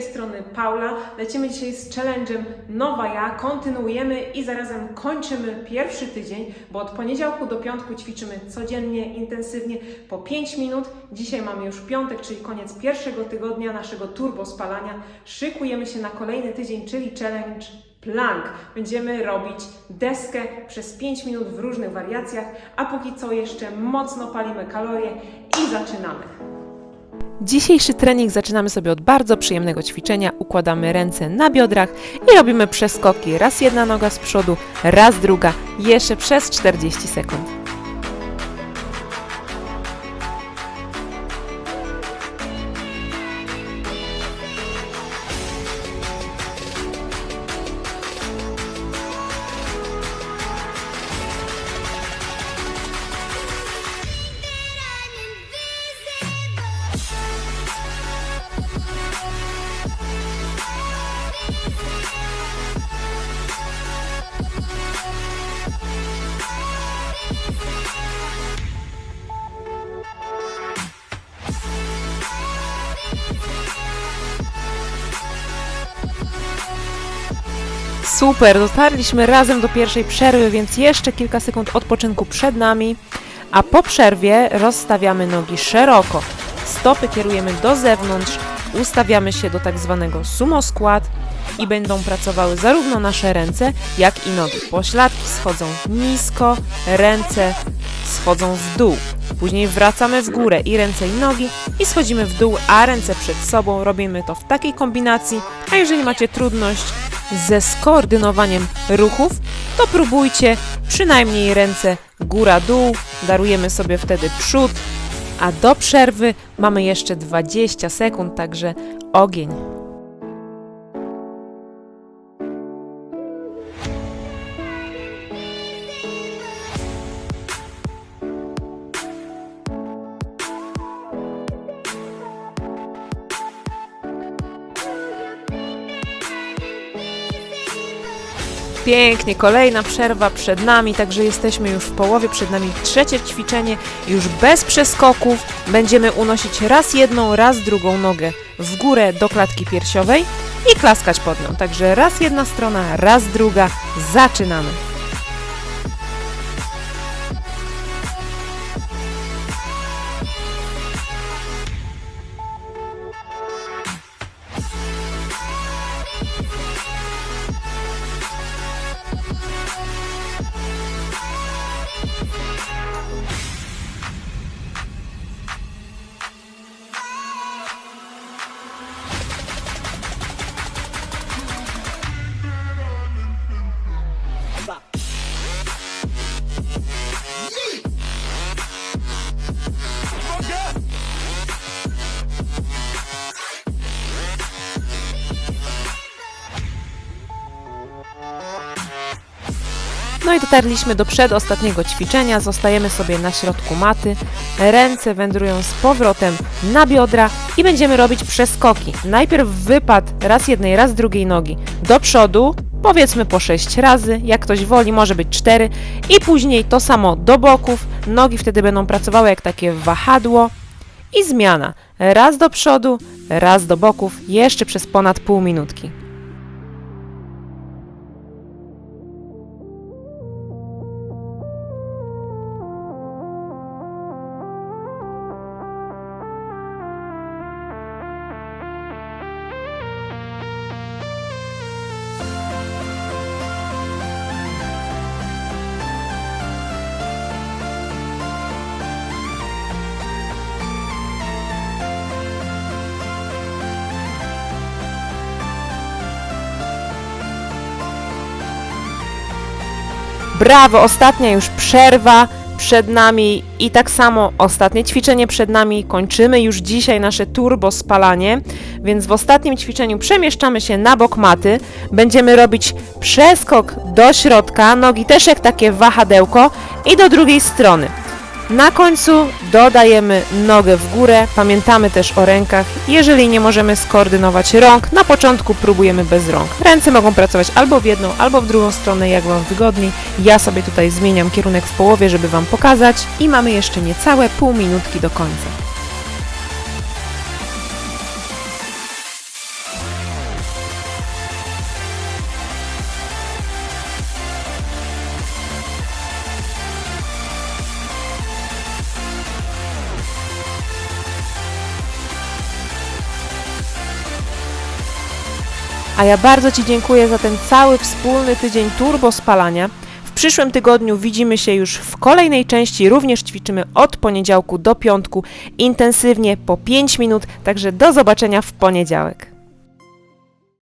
strony Paula. Lecimy dzisiaj z challenge'em Nowa Ja. Kontynuujemy i zarazem kończymy pierwszy tydzień, bo od poniedziałku do piątku ćwiczymy codziennie, intensywnie po 5 minut. Dzisiaj mamy już piątek, czyli koniec pierwszego tygodnia naszego turbo spalania. Szykujemy się na kolejny tydzień, czyli challenge plank. Będziemy robić deskę przez 5 minut w różnych wariacjach, a póki co jeszcze mocno palimy kalorie i zaczynamy. Dzisiejszy trening zaczynamy sobie od bardzo przyjemnego ćwiczenia. Układamy ręce na biodrach i robimy przeskoki. Raz jedna noga z przodu, raz druga, jeszcze przez 40 sekund. Super, dotarliśmy razem do pierwszej przerwy, więc jeszcze kilka sekund odpoczynku przed nami. A po przerwie rozstawiamy nogi szeroko. Stopy kierujemy do zewnątrz, ustawiamy się do tak zwanego sumo skład i będą pracowały zarówno nasze ręce, jak i nogi. Pośladki schodzą nisko, ręce schodzą w dół. Później wracamy w górę i ręce i nogi i schodzimy w dół, a ręce przed sobą. Robimy to w takiej kombinacji, a jeżeli macie trudność ze skoordynowaniem ruchów, to próbujcie przynajmniej ręce góra-dół, darujemy sobie wtedy przód, a do przerwy mamy jeszcze 20 sekund, także ogień. Pięknie, kolejna przerwa przed nami, także jesteśmy już w połowie, przed nami trzecie ćwiczenie, już bez przeskoków. Będziemy unosić raz jedną, raz drugą nogę w górę do klatki piersiowej i klaskać pod nią. Także raz jedna strona, raz druga. Zaczynamy. No i dotarliśmy do przedostatniego ćwiczenia. Zostajemy sobie na środku maty. Ręce wędrują z powrotem na biodra i będziemy robić przeskoki. Najpierw wypad raz jednej, raz drugiej nogi do przodu, powiedzmy po 6 razy, jak ktoś woli, może być 4 i później to samo do boków. Nogi wtedy będą pracowały jak takie wahadło i zmiana. Raz do przodu, raz do boków, jeszcze przez ponad pół minutki. Brawo, ostatnia już przerwa przed nami i tak samo ostatnie ćwiczenie przed nami. Kończymy już dzisiaj nasze turbo spalanie, więc w ostatnim ćwiczeniu przemieszczamy się na bok maty. Będziemy robić przeskok do środka, nogi też jak takie wahadełko i do drugiej strony. Na końcu dodajemy nogę w górę. Pamiętamy też o rękach. Jeżeli nie możemy skoordynować rąk, na początku próbujemy bez rąk. Ręce mogą pracować albo w jedną, albo w drugą stronę, jak Wam wygodniej. Ja sobie tutaj zmieniam kierunek w połowie, żeby Wam pokazać. I mamy jeszcze niecałe pół minutki do końca. A ja bardzo Ci dziękuję za ten cały wspólny tydzień turbo spalania. W przyszłym tygodniu widzimy się już w kolejnej części. Również ćwiczymy od poniedziałku do piątku intensywnie po 5 minut. Także do zobaczenia w poniedziałek.